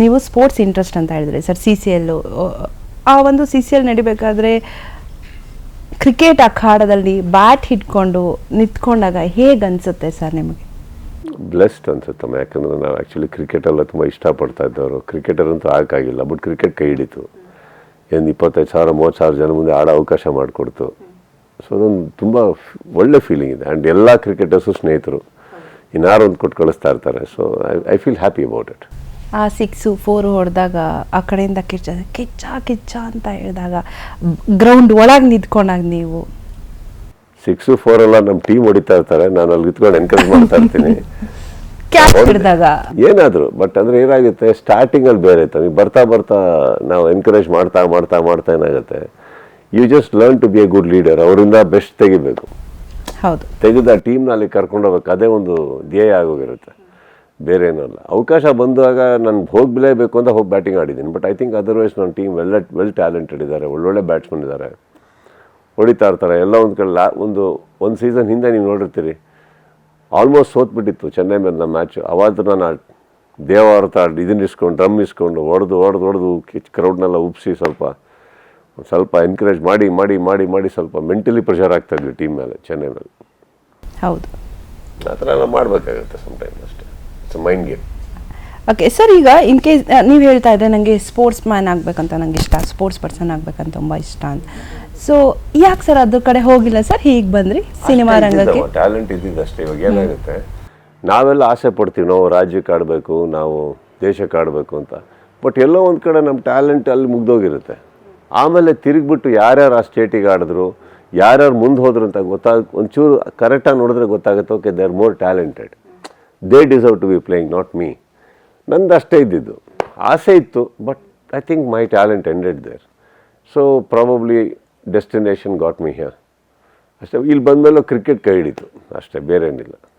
ನೀವು sports interest ಅಂತ ಹೇಳಿದ್ರೆ ಸರ್ ಸಿ ಸಿ ಎಲ್ ಆ ಒಂದು ಸಿ ಸಿ ಎಲ್ ನಡಿಬೇಕಾದ್ರೆ ಕ್ರಿಕೆಟ್ ಅಖಾಡದಲ್ಲಿ ಬ್ಯಾಟ್ ಹಿಡ್ಕೊಂಡು ನಿಂತ್ಕೊಂಡಾಗ ಹೇಗೆ ಅನಿಸುತ್ತೆ ಸರ್ ನಿಮಗೆ? ಬ್ಲೆಸ್ಡ್ ಅನ್ಸುತ್ತಮ್ಮ ಯಾಕಂದ್ರೆ ನಾವು ಆ್ಯಕ್ಚುಲಿ ಕ್ರಿಕೆಟೆಲ್ಲ ತುಂಬ ಇಷ್ಟಪಡ್ತಾ ಇದ್ದವರು. ಕ್ರಿಕೆಟರ್ ಅಂತೂ ಆಗೋಕ್ಕಾಗಿಲ್ಲ ಬಟ್ ಕ್ರಿಕೆಟ್ ಕೈ ಹಿಡಿತು. ಏನು ಇಪ್ಪತ್ತೈದು ಸಾವಿರ, ಮೂವತ್ತು ಸಾವಿರ ಜನ ಮುಂದೆ ಆಡೋ ಅವಕಾಶ ಮಾಡಿಕೊಡ್ತು. ಸೊ ಅದೊಂದು ತುಂಬ ಒಳ್ಳೆ ಫೀಲಿಂಗ್ ಇದೆ. ಆ್ಯಂಡ್ ಎಲ್ಲ ಕ್ರಿಕೆಟರ್ಸು ಸ್ನೇಹಿತರು ಇನ್ನಾರು ಒಂದು ಕೊಟ್ಟು ಕಳಿಸ್ತಾ ಇರ್ತಾರೆ. So I I feel happy about it ಆ ಸಿಕ್ಸು ಫೋರ್ ಹೊಡೆದಾಗ ಆ ಕಡೆಯಿಂದ ಕಿಚ್ಚ ಕಿಚ್ಚ ಕಿಚ್ಚ ಅಂತ ಹೇಳಿದಾಗ ಗ್ರೌಂಡ್ ಒಳಗೆ ನಿಂತ್ಕೊಂಡಾಗ ನೀವು. ಸಿಕ್ಸು ಫೋರ್ ಎಲ್ಲ ನಮ್ಮ ಟೀಮ್ ಹೊಡಿತಾ ಇರ್ತಾರೆ ನಾನು ಅಲ್ಲಿ ನಿಂತ್ಕೊಂಡು ಎನ್ಕರೇಜ್ ಮಾಡ್ತಾ ಇರ್ತೀನಿ. ಹಿಡಿದಾಗ. ಏನಾದ್ರು ಬಟ್ ಅಂದರೆ ಏನಾಗುತ್ತೆ ಸ್ಟಾರ್ಟಿಂಗ್ ಅಲ್ಲಿ ಬೇರೆ ಇತ್ತು. ನೀವು ಬರ್ತಾ ಬರ್ತಾ ನಾವು ಎನ್ಕರೇಜ್ ಮಾಡ್ತಾ ಮಾಡ್ತಾ ಮಾಡ್ತಾ ಏನಾಗುತ್ತೆ you just learn to be a good leader ಅವರಿಂದ ಬೆಸ್ಟ್ ತೆಗಿಬೇಕು. ಹೌದು. ತೆಗೆದ ಆ ಟೀಮ್ನಲ್ಲಿ ಕರ್ಕೊಂಡು ಹೋಗ್ಬೇಕು. ಅದೇ ಒಂದು ಧ್ಯೇಯ ಆಗೋಗಿರುತ್ತೆ. ಬೇರೆ ಏನಲ್ಲ ಅವಕಾಶ ಬಂದಾಗ ನಾನು ಹೋಗಲೇಬೇಕು ಅಂತ ಹೋಗಿ ಬ್ಯಾಟಿಂಗ್ ಆಡಿದ್ದೀನಿ. ಬಟ್ ಐ ಥಿಂಕ್ ಅದರ್ವೈಸ್ ನನ್ನ ಟೀಮ್ ವೆಲ್ ವೆಲ್ ಟ್ಯಾಲೆಂಟೆಡ್ ಇದ್ದಾರೆ ಒಳ್ಳೊಳ್ಳೆ ಬ್ಯಾಟ್ಸ್ಮನ್ ಇದ್ದಾರೆ ಹೊಡಿತಾ ಇರ್ತಾರೆ. ಎಲ್ಲ ಒಂದು ಕಡೆ ಲಾ ಒಂದು ಒಂದು ಸೀಸನ್ ಹಿಂದೆ ನೀವು ನೋಡಿರ್ತೀರಿ. ಆಲ್ಮೋಸ್ಟ್ ಸೋತ್ಬಿಟ್ಟಿತ್ತು ಚೆನ್ನೈ ಮೇಲೆ ನಮ್ಮ ಮ್ಯಾಚು ಅವಾಗ ನಾನು ದೇವಾರ್ಥ ಇದನ್ನ ಇಸ್ಕೊಂಡು ಡ್ರಮ್ ಇಸ್ಕೊಂಡು ಹೊಡೆದು ಹೊಡೆದು ಹೊಡೆದು ಕ್ರೌಡ್ನೆಲ್ಲ ಉಪ್ಸಿ ಸ್ವಲ್ಪ ಒಂದು ಸ್ವಲ್ಪ ಎನ್ಕರೇಜ್ ಮಾಡಿ ಮಾಡಿ ಮಾಡಿ ಮಾಡಿ ಸ್ವಲ್ಪ ಮೆಂಟಲಿ ಪ್ರೆಷರ್ ಆಗ್ತಾಯಿದ್ವಿ ಟೀಮ್ ಮೇಲೆ ಚೆನ್ನೈ ಮೇಲೆ. ಹೌದು. ಆ ಥರ ಎಲ್ಲ ಮಾಡಬೇಕಾಗುತ್ತೆ ಸಮ್ಟೈಮ್ ಅಷ್ಟೇ. ಮೈಂಡ್ ಗೇಮ್ ಓಕೆ ಸರ್ ಈಗ ಇನ್ ಕೇಸ್ ನೀವು ಹೇಳ್ತಾ ಇದ್ದರೆ ನನಗೆ ಸ್ಪೋರ್ಟ್ಸ್ ಮ್ಯಾನ್ ಆಗಬೇಕಂತ ನಂಗೆ ಇಷ್ಟ. ಸ್ಪೋರ್ಟ್ಸ್ ಪರ್ಸನ್ ಆಗಬೇಕಂತ ತುಂಬ ಇಷ್ಟ ಅಂತ. ಸೊ ಯಾಕೆ ಸರ್ ಅದ್ರ ಕಡೆ ಹೋಗಿಲ್ಲ ಸರ್ ಹೀಗೆ ಬಂದ್ರಿ? ಸಿನಿಮಾ ರಂಗಕ್ಕೆ? ಟ್ಯಾಲೆಂಟ್ ಇದ್ದಿದ್ದು ಅಷ್ಟೇ ಇವಾಗ ಏನಾಗುತ್ತೆ? ನಾವೆಲ್ಲ ಆಸೆ ಪಡ್ತೀವಿ ನಾವು ರಾಜ್ಯಕ್ಕೆ ಆಡಬೇಕು ನಾವು ದೇಶಕ್ಕೆ ಆಡಬೇಕು ಅಂತ. ಬಟ್ ಎಲ್ಲೋ ಒಂದು ಕಡೆ ನಮ್ಮ ಟ್ಯಾಲೆಂಟ್ ಅಲ್ಲಿ ಮುಗ್ದೋಗಿರುತ್ತೆ. ಆಮೇಲೆ ತಿರುಗಿಬಿಟ್ಟು ಯಾರ್ಯಾರು ಆ ಸ್ಟೇಟಿಗೆ ಆಡಿದ್ರು ಯಾರ್ಯಾರು ಮುಂದೆ ಹೋದ್ರು ಅಂತ ಗೊತ್ತಾಗ ಒಂಚೂರು ಕರೆಕ್ಟಾಗಿ ನೋಡಿದ್ರೆ ಗೊತ್ತಾಗುತ್ತೆ okay they are more talented they deserve to be playing not me ನಂದು ಅಷ್ಟೇ ಇದ್ದಿದ್ದು. ಆಸೆ ಇತ್ತು but I think my talent ended there so probably destination got me here ಅಷ್ಟೇ, ಇಲ್ಲಿ ಬಂದಮೇಲೆ ಕ್ರಿಕೆಟ್ ಕೈ ಹಿಡಿತು. ಅಷ್ಟೇ ಬೇರೆ ಏನಿಲ್ಲ